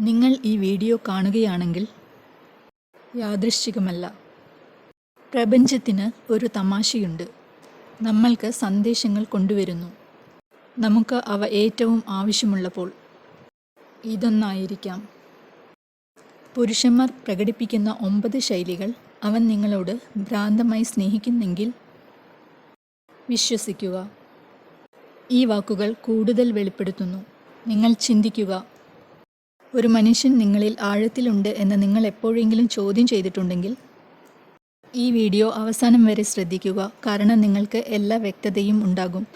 നിങ്ങൾ ഈ വീഡിയോ കാണുകയാണെങ്കിൽ യാദൃശ്ചികമല്ല. പ്രപഞ്ചത്തിന് ഒരു തമാശയുണ്ട്. നമ്മൾക്ക് സന്ദേശങ്ങൾ കൊണ്ടുവരുന്നു. നമുക്ക് അവ ഏറ്റവും ആവശ്യമുള്ളപ്പോൾ ഇതൊന്നായിരിക്കാം. പുരുഷന്മാർ പ്രകടിപ്പിക്കുന്ന ഒമ്പത് ശൈലികൾ അവൻ നിങ്ങളോട് ഭ്രാന്തമായി സ്നേഹിക്കുന്നെങ്കിൽ വിശ്വസിക്കുക. ഈ വാക്കുകൾ കൂടുതൽ വെളിപ്പെടുത്തുന്നു. നിങ്ങൾ ചിന്തിക്കുക. ഒരു മനുഷ്യൻ നിങ്ങളിൽ ആഴത്തിലുണ്ട് എന്ന് നിങ്ങൾ എപ്പോഴെങ്കിലും ചോദ്യം ചെയ്തിട്ടുണ്ടെങ്കിൽ ഈ വീഡിയോ അവസാനം വരെ ശ്രദ്ധിക്കുക. കാരണം നിങ്ങൾക്ക് എല്ലാ വ്യക്തതയും ഉണ്ടാകും.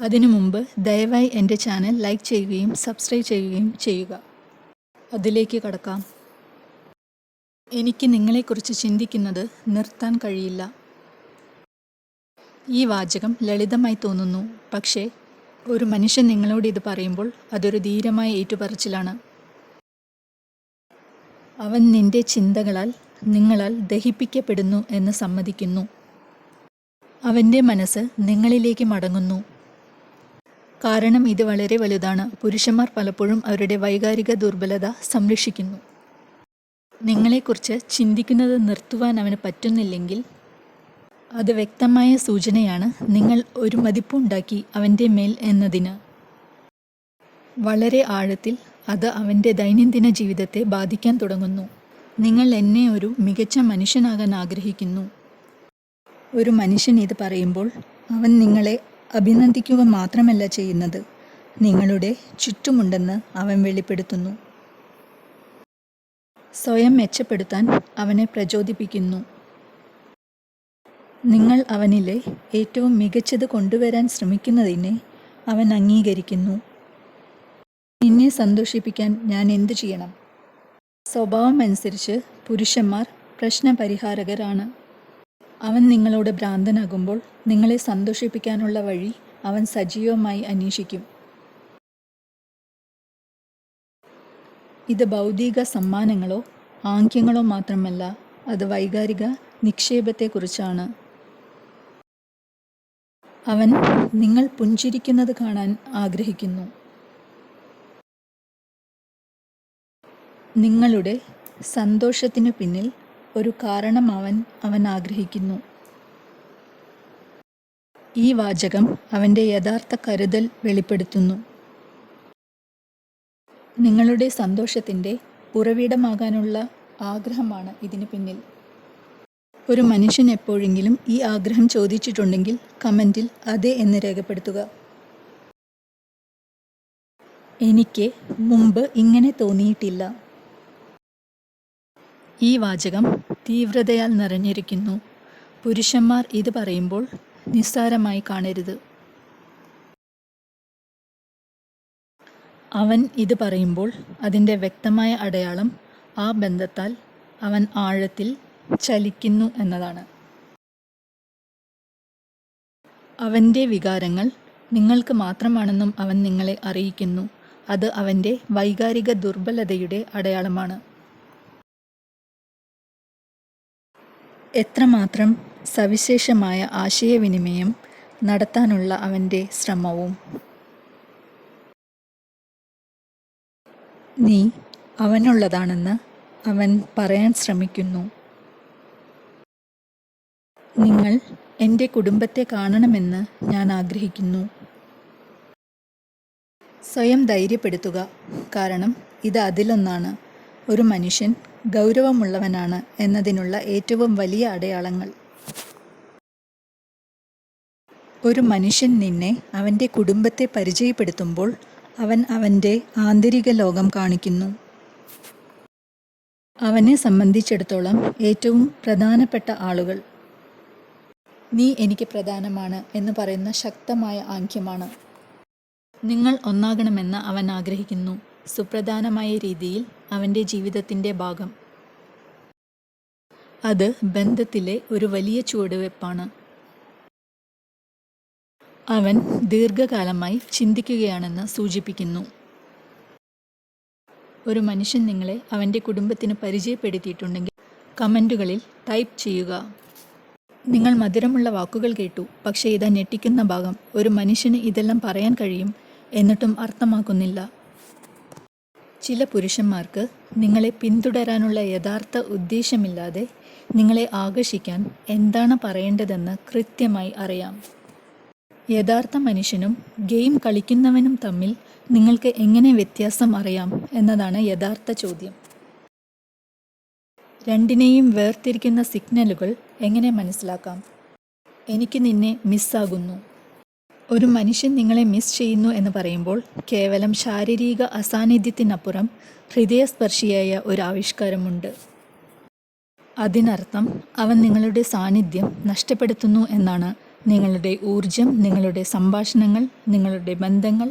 അതിനു മുമ്പ് ദയവായി എന്റെ ചാനൽ ലൈക്ക് ചെയ്യുകയും സബ്സ്ക്രൈബ് ചെയ്യുകയും ചെയ്യുക. അതിലേക്ക് കടക്കാം. എനിക്ക് നിങ്ങളെക്കുറിച്ച് ചിന്തിക്കുന്നത് നിർത്താൻ കഴിയില്ല. ഈ വാചകം ലളിതമായി തോന്നുന്നു. പക്ഷേ ഒരു മനുഷ്യൻ നിങ്ങളോട് ഇത് പറയുമ്പോൾ അതൊരു ധീരമായ ഏറ്റുപറച്ചിലാണ്. അവൻ നിന്റെ ചിന്തകളാൽ നിങ്ങളാൽ ദഹിപ്പിക്കപ്പെടുന്നു എന്ന് സമ്മതിക്കുന്നു. അവന്റെ മനസ്സ് നിങ്ങളിലേക്ക് മടങ്ങുന്നു. കാരണം ഇത് വളരെ വലുതാണ്. പുരുഷന്മാർ പലപ്പോഴും അവരുടെ വൈകാരിക ദുർബലത സംരക്ഷിക്കുന്നു. നിങ്ങളെക്കുറിച്ച് ചിന്തിക്കുന്നത് നിർത്തുവാൻ അവന് പറ്റുന്നില്ലെങ്കിൽ അത് വ്യക്തമായ സൂചനയാണ്. നിങ്ങൾ ഒരു മതിപ്പുണ്ടാക്കി അവന്റെ മേൽ എന്നതിന്. വളരെ ആഴത്തിൽ അത് അവന്റെ ദൈനംദിന ജീവിതത്തെ ബാധിക്കാൻ തുടങ്ങുന്നു. നിങ്ങൾ എന്നെ ഒരു മികച്ച മനുഷ്യനാകാൻ ആഗ്രഹിക്കുന്നു. ഒരു മനുഷ്യൻ ഇത് പറയുമ്പോൾ അവൻ നിങ്ങളെ അഭിനന്ദിക്കുക മാത്രമല്ല ചെയ്യുന്നത്. നിങ്ങളുടെ ചുറ്റുമുണ്ടെന്ന് അവൻ വെളിപ്പെടുത്തുന്നു. സ്വയം മെച്ചപ്പെടുത്താൻ അവനെ പ്രചോദിപ്പിക്കുന്നു. നിങ്ങൾ അവനിലെ ഏറ്റവും മികച്ചത് കൊണ്ടുവരാൻ ശ്രമിക്കുന്നതിനെ അവൻ അംഗീകരിക്കുന്നു. നിന്നെ സന്തോഷിപ്പിക്കാൻ ഞാൻ എന്തു ചെയ്യണം? സ്വഭാവം അനുസരിച്ച് പുരുഷന്മാർ പ്രശ്നപരിഹാരകരാണ്. അവൻ നിങ്ങളോട് ഭ്രാന്തനാകുമ്പോൾ നിങ്ങളെ സന്തോഷിപ്പിക്കാനുള്ള വഴി അവൻ സജീവമായി അന്വേഷിക്കും. ഇത് ഭൗതിക സമ്മാനങ്ങളോ ആംഗ്യങ്ങളോ മാത്രമല്ല അത് വൈകാരിക നിക്ഷേപത്തെക്കുറിച്ചാണ്. അവൻ നിങ്ങൾ പുഞ്ചിരിക്കുന്നത് കാണാൻ ആഗ്രഹിക്കുന്നു. നിങ്ങളുടെ സന്തോഷത്തിന് പിന്നിൽ ഒരു കാരണം അവൻ അവൻ ആഗ്രഹിക്കുന്നു. ഈ വാചകം അവന്റെ യഥാർത്ഥ കരുതൽ വെളിപ്പെടുത്തുന്നു. നിങ്ങളുടെ സന്തോഷത്തിന്റെ ഉറവിടമാകാനുള്ള ആഗ്രഹമാണ് ഇതിന് പിന്നിൽ. ഒരു മനുഷ്യൻ എപ്പോഴെങ്കിലും ഈ ആഗ്രഹം ചോദിച്ചിട്ടുണ്ടെങ്കിൽ കമന്റിൽ അതെ എന്ന് രേഖപ്പെടുത്തുക. എനിക്ക് മുമ്പ് ഇങ്ങനെ തോന്നിയിട്ടില്ല. ഈ വാചകം തീവ്രതയാൽ നിറഞ്ഞിരിക്കുന്നു. പുരുഷന്മാർ ഇത് പറയുമ്പോൾ നിസ്സാരമായി കാണരുത്. അവൻ ഇത് പറയുമ്പോൾ അതിന്റെ വ്യക്തമായ അടയാളം ആ ബന്ധത്താൽ അവൻ ആഴത്തിൽ ചലിക്കുന്നു എന്നതാണ്. അവന്റെ വികാരങ്ങൾ നിങ്ങൾക്ക് മാത്രമാണെന്നും അവൻ നിങ്ങളെ അറിയിക്കുന്നു. അത് അവന്റെ വൈകാരിക ദുർബലതയുടെ അടയാളമാണ്. എത്രമാത്രം സവിശേഷമായ ആശയവിനിമയം നടത്താനുള്ള അവന്റെ ശ്രമവും. നീ അവനുള്ളതാണെന്ന് അവൻ പറയാൻ ശ്രമിക്കുന്നു. നിങ്ങൾ എന്റെ കുടുംബത്തെ കാണണമെന്ന് ഞാൻ ആഗ്രഹിക്കുന്നു. സ്വയം ധൈര്യപ്പെടുത്തുക. കാരണം ഇത് അതിലൊന്നാണ്. ഒരു മനുഷ്യൻ ഗൗരവമുള്ളവനാണ് എന്നതിനുള്ള ഏറ്റവും വലിയ അടയാളങ്ങൾ. ഒരു മനുഷ്യൻ നിന്നെ അവന്റെ കുടുംബത്തെ പരിചയപ്പെടുത്തുമ്പോൾ അവൻ അവന്റെ ആന്തരിക ലോകം കാണിക്കുന്നു. അവനെ സംബന്ധിച്ചിടത്തോളം ഏറ്റവും പ്രധാനപ്പെട്ട ആളുകൾ. നീ എനിക്ക് പ്രധാനമാണ് എന്ന് പറയുന്ന ശക്തമായ ആംഗ്യമാണ് നിങ്ങൾ ഒന്നാകണമെന്ന് അവൻ ആഗ്രഹിക്കുന്നു. സുപ്രധാനമായ രീതിയിൽ അവന്റെ ജീവിതത്തിന്റെ ഭാഗം. അത് ബന്ധത്തിലെ ഒരു വലിയ ചുവടുവെപ്പാണ്. അവൻ ദീർഘകാലമായി ചിന്തിക്കുകയാണെന്ന് സൂചിപ്പിക്കുന്നു. ഒരു മനുഷ്യൻ നിങ്ങളെ അവന്റെ കുടുംബത്തിന് പരിചയപ്പെടുത്തിയിട്ടുണ്ടെങ്കിൽ കമന്റുകളിൽ ടൈപ്പ് ചെയ്യുക. നിങ്ങൾ മധുരമുള്ള വാക്കുകൾ കേട്ടു പക്ഷേ ഇതാ ഞെട്ടിക്കുന്ന ഭാഗം. ഒരു മനുഷ്യന് ഇതെല്ലാം പറയാൻ കഴിയും എന്നിട്ടും അർത്ഥമാക്കുന്നില്ല. ചില പുരുഷന്മാർക്ക് നിങ്ങളെ പിന്തുടരാനുള്ള യഥാർത്ഥ ഉദ്ദേശമില്ലാതെ നിങ്ങളെ ആകർഷിക്കാൻ എന്താണ് പറയേണ്ടതെന്ന് കൃത്യമായി അറിയാം. യഥാർത്ഥ മനുഷ്യനും ഗെയിം കളിക്കുന്നവനും തമ്മിൽ നിങ്ങൾക്ക് എങ്ങനെ വ്യത്യാസം അറിയാം എന്നതാണ് യഥാർത്ഥ ചോദ്യം. രണ്ടിനെയും വേർതിരിക്കുന്ന സിഗ്നലുകൾ എങ്ങനെ മനസ്സിലാക്കാം? എനിക്ക് നിന്നെ മിസ്സാകുന്നു. ഒരു മനുഷ്യൻ നിങ്ങളെ മിസ് ചെയ്യുന്നു എന്ന് പറയുമ്പോൾ കേവലം ശാരീരിക അസാന്നിധ്യത്തിനപ്പുറം ഹൃദയസ്പർശിയായ ഒരു ആവിഷ്കാരമുണ്ട്. അതിനർത്ഥം അവൻ നിങ്ങളുടെ സാന്നിധ്യം നഷ്ടപ്പെടുത്തുന്നു എന്നാണ് നിങ്ങളുടെ ഊർജം നിങ്ങളുടെ സംഭാഷണങ്ങൾ നിങ്ങളുടെ ബന്ധങ്ങൾ.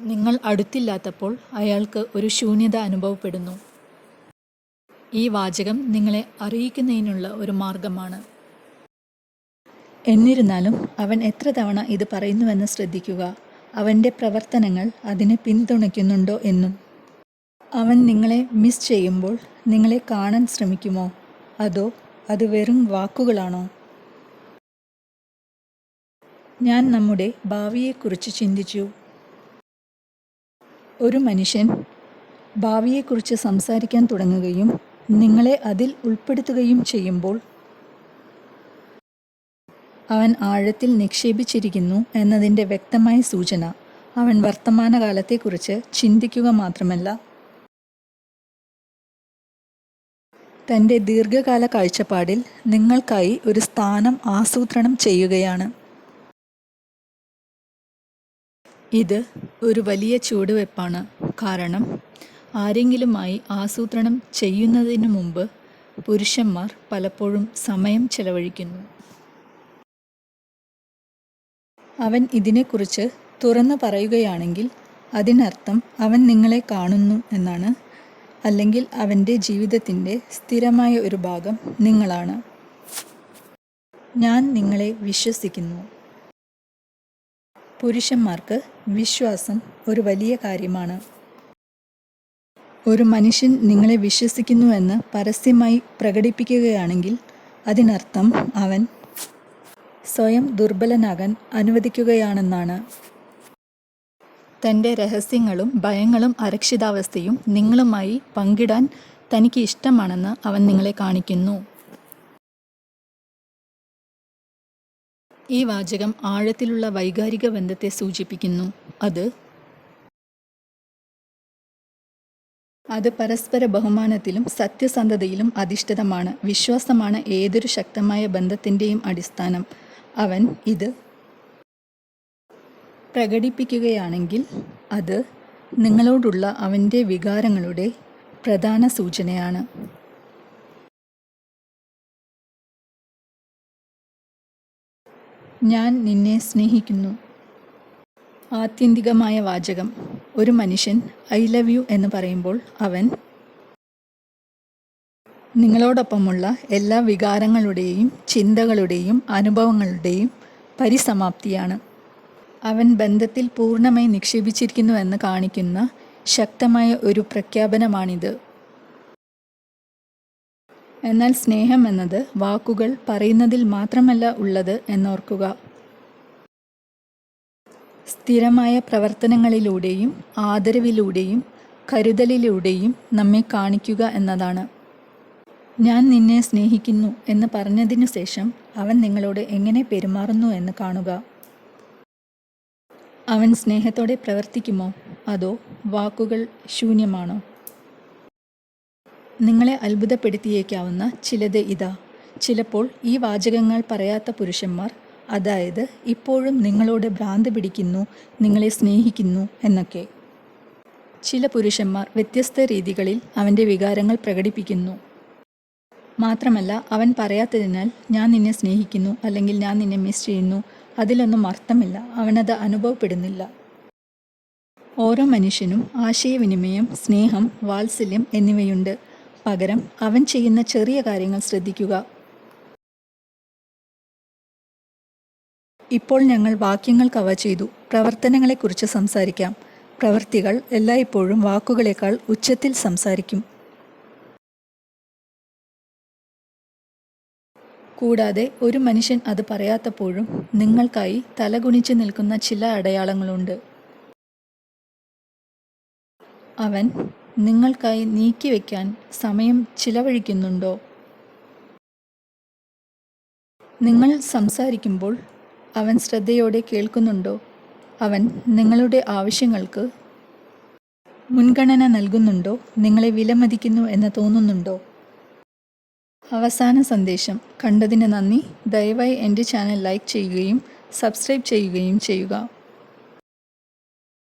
നിങ്ങൾ അടുത്തില്ലാത്തപ്പോൾ അയാൾക്ക് ഒരു ശൂന്യത അനുഭവപ്പെടുന്നു. ഈ വാചകം നിങ്ങളെ അറിയിക്കുന്നതിനുള്ള ഒരു മാർഗമാണ്. എന്നിരുന്നാലും അവൻ എത്ര തവണ ഇത് പറയുന്നുവെന്ന് ശ്രദ്ധിക്കുക. അവന്റെ പ്രവർത്തനങ്ങൾ അതിനെ പിന്തുണയ്ക്കുന്നുണ്ടോ എന്നും. അവൻ നിങ്ങളെ മിസ് ചെയ്യുമ്പോൾ നിങ്ങളെ കാണാൻ ശ്രമിക്കുമോ? അതോ അത് വെറും വാക്കുകളാണോ? ഞാൻ നമ്മുടെ ഭാവിയെക്കുറിച്ച് ചിന്തിച്ചു. ഒരു മനുഷ്യൻ ഭാവിയെക്കുറിച്ച് സംസാരിക്കാൻ തുടങ്ങുകയും നിങ്ങളെ അതിൽ ഉൾപ്പെടുത്തുകയും ചെയ്യുമ്പോൾ അവൻ ആഴത്തിൽ നിക്ഷേപിച്ചിരിക്കുന്നു എന്നതിന്റെ വ്യക്തമായ സൂചന. അവൻ വർത്തമാനകാലത്തെക്കുറിച്ച് ചിന്തിക്കുക മാത്രമല്ല തന്റെ ദീർഘകാല കാഴ്ചപ്പാടിൽ നിങ്ങൾക്കായി ഒരു സ്ഥാനം ആസൂത്രണം ചെയ്യുകയാണ്. ഇത് ഒരു വലിയ ചുവടുവെപ്പാണ്. കാരണം ആരെങ്കിലുമായി ആസൂത്രണം ചെയ്യുന്നതിനു മുമ്പ് പുരുഷന്മാർ പലപ്പോഴും സമയം ചെലവഴിക്കുന്നു. അവൻ ഇതിനെക്കുറിച്ച് തുറന്നു പറയുകയാണെങ്കിൽ അതിനർത്ഥം അവൻ നിങ്ങളെ കാണുന്നു എന്നാണ്. അല്ലെങ്കിൽ അവന്റെ ജീവിതത്തിന്റെ സ്ഥിരമായ ഒരു ഭാഗം നിങ്ങളാണ്. ഞാൻ നിങ്ങളെ വിശ്വസിക്കുന്നു. പുരുഷന്മാർക്ക് വിശ്വാസം ഒരു വലിയ കാര്യമാണ്. ഒരു മനുഷ്യൻ നിങ്ങളെ വിശ്വസിക്കുന്നുവെന്ന് പരസ്യമായി പ്രകടിപ്പിക്കുകയാണെങ്കിൽ അതിനർത്ഥം അവൻ സ്വയം ദുർബലനാകാൻ അനുവദിക്കുകയാണെന്നാണ്. തന്റെ രഹസ്യങ്ങളും ഭയങ്ങളും അരക്ഷിതാവസ്ഥയും നിങ്ങളുമായി പങ്കിടാൻ തനിക്ക് ഇഷ്ടമാണെന്ന് അവൻ നിങ്ങളെ കാണിക്കുന്നു. ഈ വാചകം ആഴത്തിലുള്ള വൈകാരിക ബന്ധത്തെ സൂചിപ്പിക്കുന്നു. അത് അത് പരസ്പര ബഹുമാനത്തിലും സത്യസന്ധതയിലും അധിഷ്ഠിതമാണ്. വിശ്വാസമാണ് ഏതൊരു ശക്തമായ ബന്ധത്തിന്റെയും അടിസ്ഥാനം. അവൻ ഇത് പ്രകടിപ്പിക്കുകയാണെങ്കിൽ അത് നിങ്ങളോടുള്ള അവന്റെ വികാരങ്ങളുടെ പ്രധാന സൂചനയാണ്. ഞാൻ നിന്നെ സ്നേഹിക്കുന്നു. ആത്യന്തികമായ വാചകം. ഒരു മനുഷ്യൻ ഐ ലവ് യു എന്ന് പറയുമ്പോൾ അവൻ നിങ്ങളോടൊപ്പമുള്ള എല്ലാ വികാരങ്ങളുടെയും ചിന്തകളുടെയും അനുഭവങ്ങളുടെയും പരിസമാപ്തിയാണ്. അവൻ ബന്ധത്തിൽ പൂർണമായി നിക്ഷേപിച്ചിരിക്കുന്നുവെന്ന് കാണിക്കുന്ന ശക്തമായ ഒരു പ്രഖ്യാപനമാണിത്. എന്നാൽ സ്നേഹം എന്നത് വാക്കുകൾ പറയുന്നതിൽ മാത്രമല്ല ഉള്ളത് എന്നോർക്കുക. സ്ഥിരമായ പ്രവർത്തനങ്ങളിലൂടെയും ആദരവിലൂടെയും കരുതലിലൂടെയും നമ്മെ കാണിക്കുക എന്നതാണ്. ഞാൻ നിന്നെ സ്നേഹിക്കുന്നു എന്ന് പറഞ്ഞതിനു ശേഷം അവൻ നിങ്ങളോട് എങ്ങനെ പെരുമാറുന്നു എന്ന് കാണുക. അവൻ സ്നേഹത്തോടെ പ്രവർത്തിക്കുമോ? അതോ വാക്കുകൾ ശൂന്യമാണോ? നിങ്ങളെ അത്ഭുതപ്പെടുത്തിയേക്കാവുന്ന ചിലത് ഇതാ. ചിലപ്പോൾ ഈ വാചകങ്ങൾ പറയാത്ത പുരുഷന്മാർ അതായത് ഇപ്പോഴും നിങ്ങളോട് ഭ്രാന്ത് പിടിക്കുന്നു നിങ്ങളെ സ്നേഹിക്കുന്നു എന്നൊക്കെ. ചില പുരുഷന്മാർ വ്യത്യസ്ത രീതികളിൽ അവന്റെ വികാരങ്ങൾ പ്രകടിപ്പിക്കുന്നു. മാത്രമല്ല അവൻ പറയാത്തതിനാൽ ഞാൻ നിന്നെ സ്നേഹിക്കുന്നു അല്ലെങ്കിൽ ഞാൻ നിന്നെ മിസ് ചെയ്യുന്നു. അതിലൊന്നും അർത്ഥമില്ല. അവനത് അനുഭവപ്പെടുന്നില്ല. ഓരോ മനുഷ്യനും ആശയവിനിമയം സ്നേഹം വാത്സല്യം എന്നിവയുണ്ട്. പകരം അവൻ ചെയ്യുന്ന ചെറിയ കാര്യങ്ങൾ ശ്രദ്ധിക്കുക. ഇപ്പോൾ ഞങ്ങൾ വാക്യങ്ങൾ കവ ചെയ്തു. പ്രവർത്തനങ്ങളെക്കുറിച്ച് സംസാരിക്കാം. പ്രവൃത്തികൾ എല്ലായ്പ്പോഴും വാക്കുകളേക്കാൾ ഉച്ചത്തിൽ സംസാരിക്കും. കൂടാതെ ഒരു മനുഷ്യൻ അത് പറയാത്തപ്പോഴും നിങ്ങൾക്കായി തലകുനിച്ച് നിൽക്കുന്ന ചില അടയാളങ്ങളുണ്ട്. അവൻ നിങ്ങൾക്കായി നീക്കിവെക്കാൻ സമയം ചിലവഴിക്കുന്നുണ്ടോ? നിങ്ങൾ സംസാരിക്കുമ്പോൾ അവൻ ശ്രദ്ധയോടെ കേൾക്കുന്നുണ്ടോ? അവൻ നിങ്ങളുടെ ആവശ്യങ്ങൾക്ക് മുൻഗണന നൽകുന്നുണ്ടോ? നിങ്ങളെ വിലമതിക്കുന്നു എന്ന് തോന്നുന്നുണ്ടോ? അവസാന സന്ദേശം. കണ്ടതിന് നന്ദി. ദയവായി എന്റെ ചാനൽ ലൈക്ക് ചെയ്യുകയും സബ്സ്ക്രൈബ് ചെയ്യുകയും ചെയ്യുക.